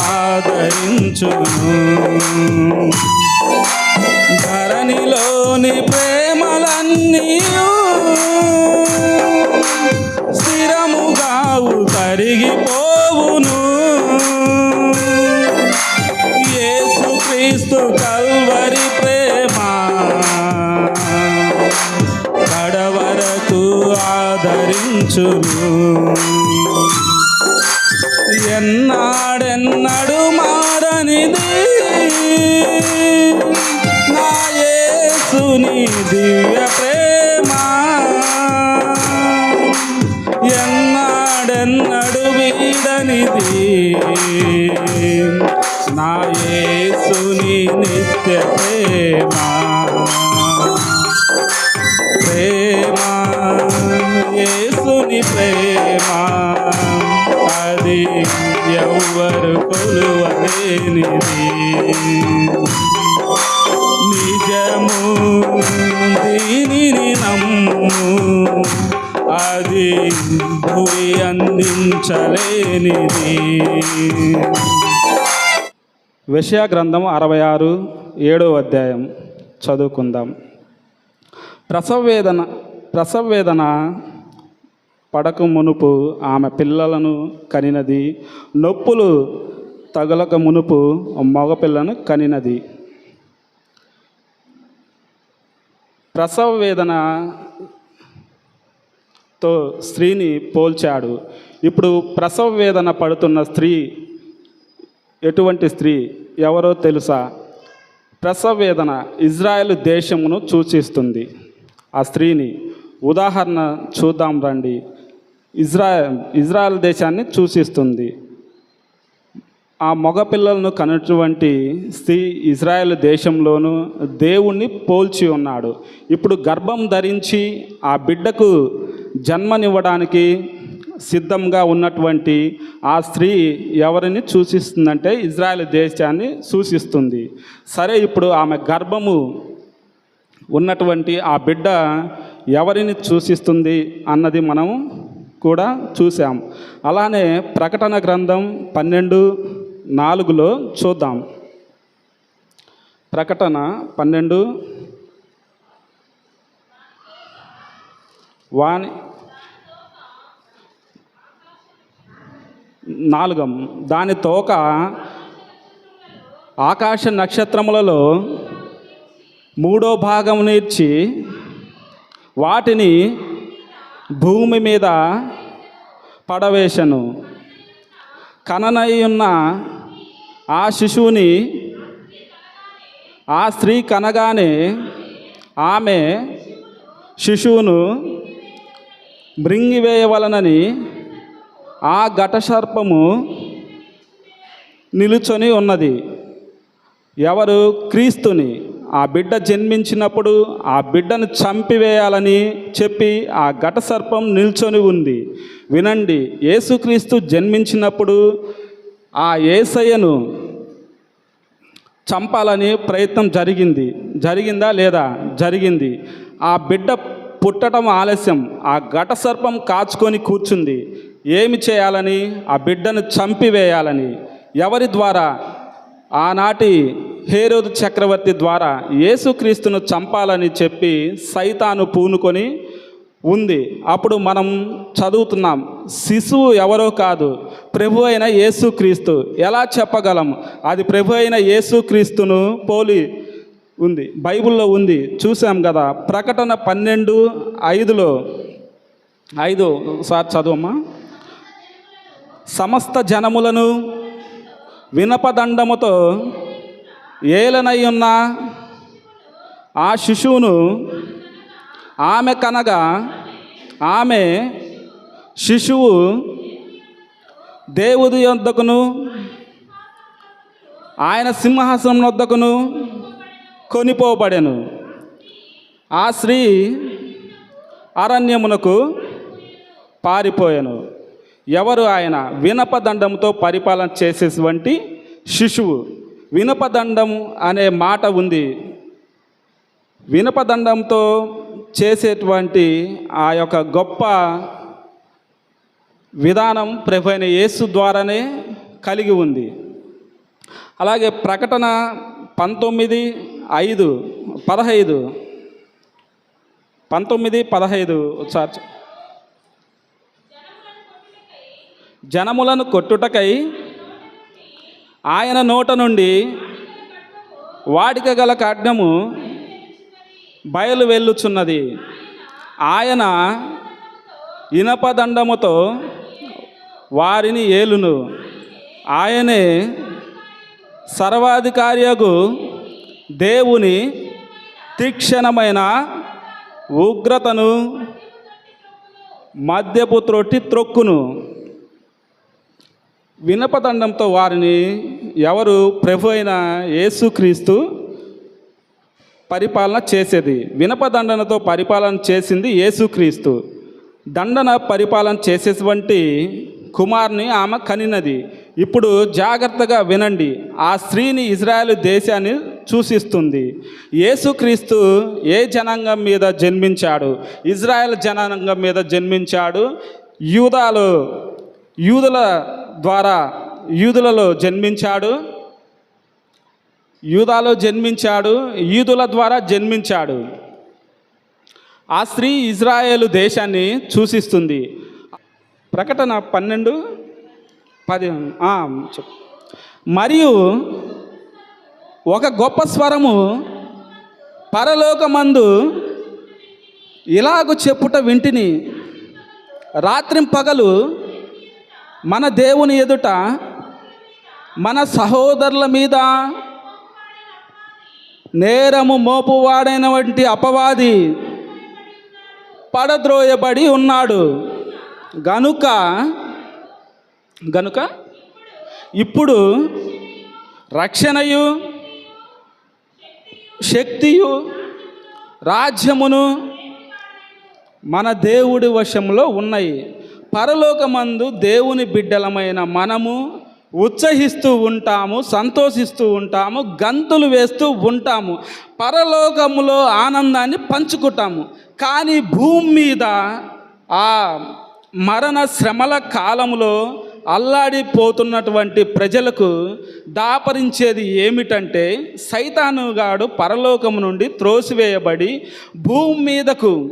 ఆదరించును. ధరణిలోని ప్రేమలన్నీ స్థిరముగావు ఏసు క్రీస్తు కల్వరి ప్రేమ కడవరకు ఆదరించును. ఎన్నాడెన్నడు మారనిది? నా యేసుని దివ్య ప్రేమ. ఎన్నాడెన్నడు వీడనిది? నా యేసుని నిత్య ప్రేమ. ప్రేమ యేసుని ప్రేమ. అది ఎవ్వరు కొలువలేనిది. నిజము దీనిని నమ్ము అది భూమి అందించలేనిది. విషయ గ్రంథం అరవై ఆరు ఏడో అధ్యాయం. చదువుకుందాం. ప్రసవ వేదన ప్రసవ వేదన పడక మునుపు ఆమె పిల్లలను కనినది నొప్పులు తగలక మునుపు మగపిల్లను కనినది. ప్రసవ వేదనతో స్త్రీని పోల్చాడు. ఇప్పుడు ప్రసవ వేదన పడుతున్న స్త్రీ ఎటువంటి స్త్రీ ఎవరో తెలుసా? ప్రసవ వేదన ఇజ్రాయెల్ దేశమును సూచిస్తుంది. ఆ స్త్రీని ఉదాహరణ చూద్దాం రండి. ఇజ్రాయెల్ ఇజ్రాయెల్ దేశాన్ని సూచిస్తుంది ఆ మగపిల్లలను కనటువంటి స్త్రీ ఇజ్రాయెల్ దేశంలోను దేవుణ్ణి పోల్చి ఉన్నాడు. ఇప్పుడు గర్భం ధరించి ఆ బిడ్డకు జన్మనివ్వడానికి సిద్ధంగా ఉన్నటువంటి ఆ స్త్రీ ఎవరిని సూచిస్తుందంటే ఇజ్రాయెల్ దేశాన్ని సూచిస్తుంది. సరే ఇప్పుడు ఆమె గర్భము ఉన్నటువంటి ఆ బిడ్డ ఎవరిని సూచిస్తుంది అన్నది మనం కూడా చూసాం అలానే ప్రకటన గ్రంథం పన్నెండు నాలుగులో చూద్దాం. ప్రకటన పన్నెండు వాణి నాలుగం. దాని తోక ఆకాశ నక్షత్రములలో మూడో భాగం నేర్చి వాటిని భూమి మీద పడవేశను. కననై ఉన్న ఆ శిశువుని ఆ స్త్రీ కనగానే ఆమె శిశువును మృంగివేయవలనని ఆ ఘటసర్పము నిలుచొని ఉన్నది. ఎవరు? క్రీస్తుని. ఆ బిడ్డ జన్మించినప్పుడు ఆ బిడ్డను చంపివేయాలని చెప్పి ఆ ఘట సర్పం నిల్చొని ఉంది. వినండి యేసుక్రీస్తు జన్మించినప్పుడు ఆ ఏసయ్యను చంపాలని ప్రయత్నం జరిగింది. జరిగిందా లేదా? జరిగింది. ఆ బిడ్డ పుట్టడం ఆలస్యం. ఆ ఘట సర్పం కాచుకొని కూర్చుంది. ఏమి చేయాలని? ఆ బిడ్డను చంపివేయాలని. ఎవరి ద్వారా? ఆనాటి హేరోదు చక్రవర్తి ద్వారా యేసుక్రీస్తును చంపాలని చెప్పి సైతాను పూనుకొని ఉంది. అప్పుడు మనం చదువుతున్నాం శిశువు ఎవరో కాదు ప్రభు అయిన యేసుక్రీస్తు. ఎలా చెప్పగలం? అది ప్రభు అయిన యేసుక్రీస్తును పోలి ఉంది. బైబిల్లో ఉంది. చూసాం కదా ప్రకటన పన్నెండు ఐదులో ఐదు సార్ చదువమ్మా. సమస్త జనములను వినపదండముతో ఏలనై ఉన్న ఆ శిశువును ఆమె కనగా ఆమె శిశువు దేవుడి వద్దకును ఆయన సింహాసనం వద్దకును కొనిపోబడెను. ఆ స్త్రీ అరణ్యమునకు పారిపోయాను. ఎవరు ఆయన? వినపదండంతో పరిపాలన చేసేటువంటి శిశువు. వినపదండం అనే మాట ఉంది. వినపదండంతో చేసేటువంటి ఆ యొక్క గొప్ప విధానం ప్రభు అయిన యేసు ద్వారానే కలిగి ఉంది. అలాగే ప్రకటన పంతొమ్మిది ఐదు పదహైదు. పంతొమ్మిది పదహైదు ఒకసారి జనములను కొట్టుటకై ఆయన నోట నుండి వాడిక గల ఖడ్గము బయలు వెళ్ళుచున్నది. ఆయన ఇనపదండముతో వారిని ఏలును. ఆయనే సర్వాధికారియగు దేవుని తీక్షణమైన ఉగ్రతను మద్యపు త్రొట్టి త్రొక్కును. వినపదండంతో వారిని ఎవరు ప్రభు అయిన యేసుక్రీస్తు పరిపాలన చేసేది. వినపదండనతో పరిపాలన చేసింది యేసుక్రీస్తు. దండన పరిపాలన చేసేటువంటి కుమార్ని ఆమె కనినది. ఇప్పుడు జాగ్రత్తగా వినండి. ఆ స్త్రీని ఇజ్రాయెల్ దేశాన్ని సూచిస్తుంది యేసుక్రీస్తు ఏ జనాంగం మీద జన్మించాడు? ఇజ్రాయెల్ జనాంగం మీద జన్మించాడు. యూదాలో యూదుల ద్వారా యూదులలో జన్మించాడు. యూదాలో జన్మించాడు. యూదుల ద్వారా జన్మించాడు. ఆ స్త్రీ ఇజ్రాయేలు దేశాన్ని సూచిస్తుంది ప్రకటన పన్నెండు పది మరియు ఒక గొప్ప స్వరము పరలోకమందు ఇలాగు చెప్పుట వింటిని రాత్రింపగలు మన దేవుని ఎదుట మన సహోదరుల మీద నేరము మోపువాడైన వంటి అపవాది పడద్రోయబడి ఉన్నాడు. గనుక గనుక ఇప్పుడు రక్షణయు శక్తియు రాజ్యమును మన దేవుడి వశంలో ఉన్నాయి. పరలోకమందు దేవుని బిడ్డలమైన మనము ఉత్సహిస్తూ ఉంటాము సంతోషిస్తూ ఉంటాము గంతులు వేస్తూ ఉంటాము. పరలోకములో ఆనందాన్ని పంచుకుంటాము. కానీ భూమి మీద ఆ మరణ శ్రమల కాలంలో అల్లాడిపోతున్నటువంటి ప్రజలకు దాపరించేది ఏమిటంటే సైతానుగాడు పరలోకము నుండి త్రోసివేయబడి భూమి మీదకు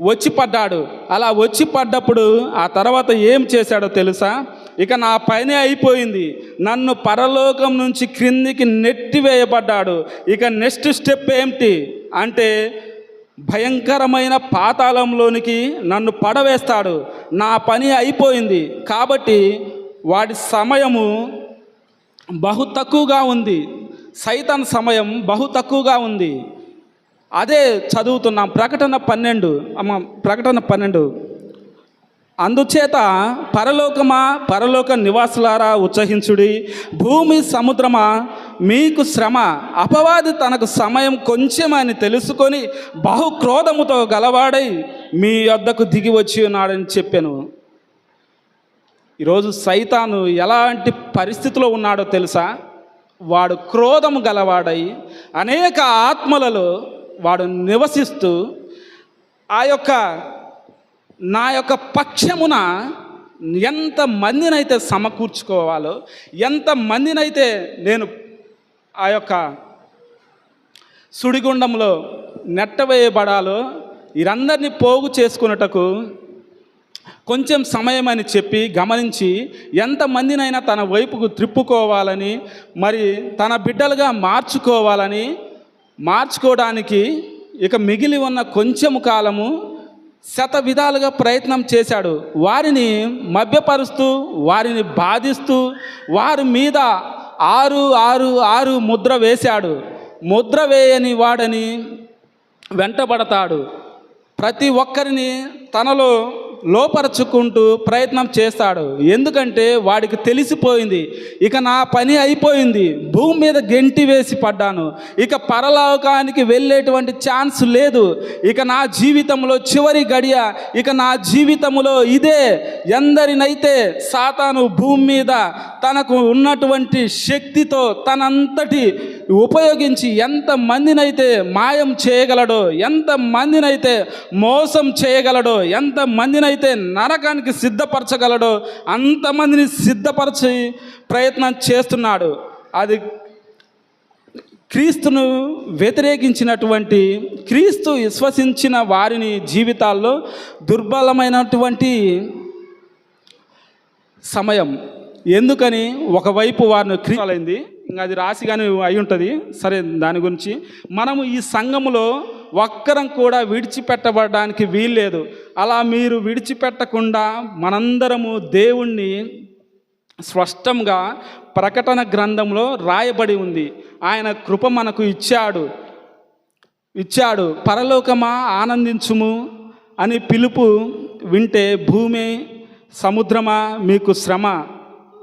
వచ్చి పడ్డాడు అలా వచ్చి పడ్డప్పుడు ఆ తర్వాత ఏం చేశాడో తెలుసా? ఇక నా పని అయిపోయింది. నన్ను పరలోకం నుంచి క్రిందికి నెట్టివేయబడ్డాడు. ఇక నెక్స్ట్ స్టెప్ ఏమిటి? అంటే భయంకరమైన పాతాళంలోనికి నన్ను పడవేస్తాడు. నా పని అయిపోయింది. కాబట్టి వాడి సమయము బహు తక్కువగా ఉంది. సైతాన్ సమయం బహు తక్కువగా ఉంది. అదే చదువుతున్నాం. ప్రకటన పన్నెండు. అమ్మ ప్రకటన పన్నెండు. అందుచేత పరలోకమా పరలోక నివాసులారా ఉత్సహించుడి. భూమి సముద్రమా మీకు శ్రమ. అపవాది తనకు సమయం కొంచెమని తెలుసుకొని బహు క్రోధముతో గలవాడై మీ వద్దకు దిగి వచ్చి ఉన్నాడని చెప్పాను. ఈరోజు సైతాను ఎలాంటి పరిస్థితిలో ఉన్నాడో తెలుసా? వాడు క్రోధము గలవాడై అనేక ఆత్మలలో వాడు నివసిస్తూ ఆ యొక్క నా యొక్క పక్షమున ఎంత మందినైతే సమకూర్చుకోవాలో ఎంత మందినైతే నేను ఆ యొక్క సుడిగుండంలో నెట్టవేయబడాలో వీరందరినీ పోగు చేసుకున్నటకు కొంచెం సమయం అని చెప్పి గమనించి ఎంతమందినైనా తన వైపుకు త్రిప్పుకోవాలని మరి తన బిడ్డలుగా మార్చుకోవాలని మార్చుకోవడానికి ఇక మిగిలి ఉన్న కొంచెము కాలము శత విధాలుగా ప్రయత్నం చేశాడు. వారిని మభ్యపరుస్తూ వారిని బాధిస్తూ వారి మీద ఆరు ఆరు ఆరు ముద్ర వేశాడు. ముద్ర వేయని వాడని వెంటబడతాడు. ప్రతి ఒక్కరిని తనలో లోపరుచుకుంటూ ప్రయత్నం చేస్తాడు. ఎందుకంటే వాడికి తెలిసిపోయింది ఇక నా పని అయిపోయింది భూమి మీద గెంటి వేసి పడ్డాను ఇక పరలోకానికి వెళ్ళేటువంటి ఛాన్స్ లేదు ఇక నా జీవితంలో చివరి గడియ ఇక నా జీవితంలో ఇదే ఎందరినైతే సాతాను భూమి మీద తనకు ఉన్నటువంటి శక్తితో తనంతటి ఉపయోగించి ఎంత మందినైతే మాయం చేయగలడో ఎంత మందినైతే మోసం చేయగలడో ఎంత ఎవరినైతే నరకానికి సిద్ధపరచగలడో అంతమందిని సిద్ధపరచి ప్రయత్నం చేస్తున్నాడు. అది క్రీస్తును వ్యతిరేకించినటువంటి క్రీస్తు విశ్వసించిన వారిని జీవితాల్లో దుర్బలమైనటువంటి సమయం. ఎందుకని? ఒకవైపు వారిని క్రీస్తులైంది ఇంకా అది రాసి కానీ అయి ఉంటుంది. సరే దాని గురించి మనము ఈ సంఘములో ఒక్కరం కూడా విడిచిపెట్టబడడానికి వీల్లేదు. అలా మీరు విడిచిపెట్టకుండా మనందరము దేవుణ్ణి స్పష్టంగా ప్రకటన గ్రంథంలో రాయబడి ఉంది. ఆయన కృప మనకు ఇచ్చాడు. ఇచ్చాడు. పరలోకమా ఆనందించుము అని పిలుపు వింటే భూమి సముద్రమా మీకు శ్రమ.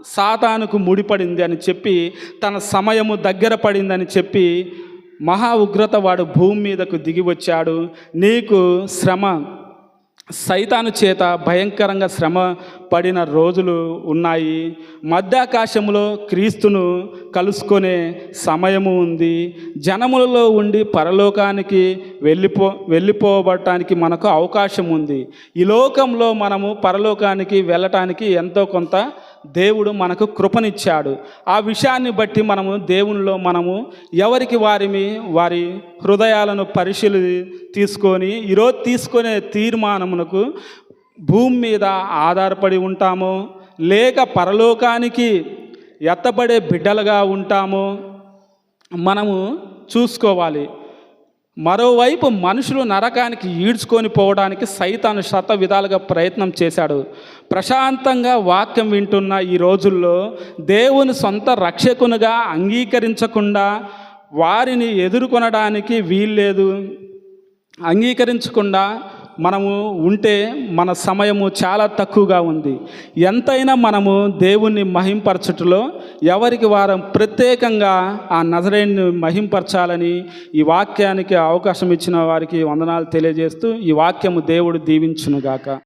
సాతానుకు ముడిపడింది అని చెప్పి తన సమయము దగ్గర పడిందని చెప్పి మహా ఉగ్రత వాడు భూమి మీదకు దిగి వచ్చాడు. నీకు శ్రమ సైతాను చేత భయంకరంగా శ్రమ పడిన రోజులు ఉన్నాయి. మధ్యాకాశంలో క్రీస్తును కలుసుకునే సమయము ఉంది. జనములలో ఉండి పరలోకానికి వెళ్ళిపో వెళ్ళిపోబడటానికి మనకు అవకాశం ఉంది. ఈ లోకంలో మనము పరలోకానికి వెళ్ళటానికి ఎంతో కొంత దేవుడు మనకు కృపనిచ్చాడు. ఆ విషయాన్ని బట్టి మనము దేవునిలో మనము ఎవరికి వారిమి వారి హృదయాలను పరిశీలి తీసుకొని ఈరోజు తీసుకునే తీర్మానమునకు భూమి మీద ఆధారపడి ఉంటామో. లేక పరలోకానికి ఎత్తబడే బిడ్డలుగా ఉంటామో. మనము చూసుకోవాలి. మరోవైపు మనుషులు నరకానికి ఈడ్చుకొని పోవడానికి సైతాను శత విధాలుగా ప్రయత్నం చేశాడు. ప్రశాంతంగా వాక్యం వింటున్న ఈ రోజుల్లో దేవుని సొంత రక్షకునిగా అంగీకరించకుండా వారిని ఎదుర్కొనడానికి వీల్లేదు. అంగీకరించకుండా మనము ఉంటే మన సమయము చాలా తక్కువగా ఉంది. ఎంతైనా మనము దేవుణ్ణి మహింపరచుటలో ఎవరికి వారం ప్రత్యేకంగా ఆ నజరేని మహింపరచాలని ఈ వాక్యానికి అవకాశం ఇచ్చిన వారికి వందనాలు తెలియజేస్తూ ఈ వాక్యము దేవుడు దీవించునుగాక.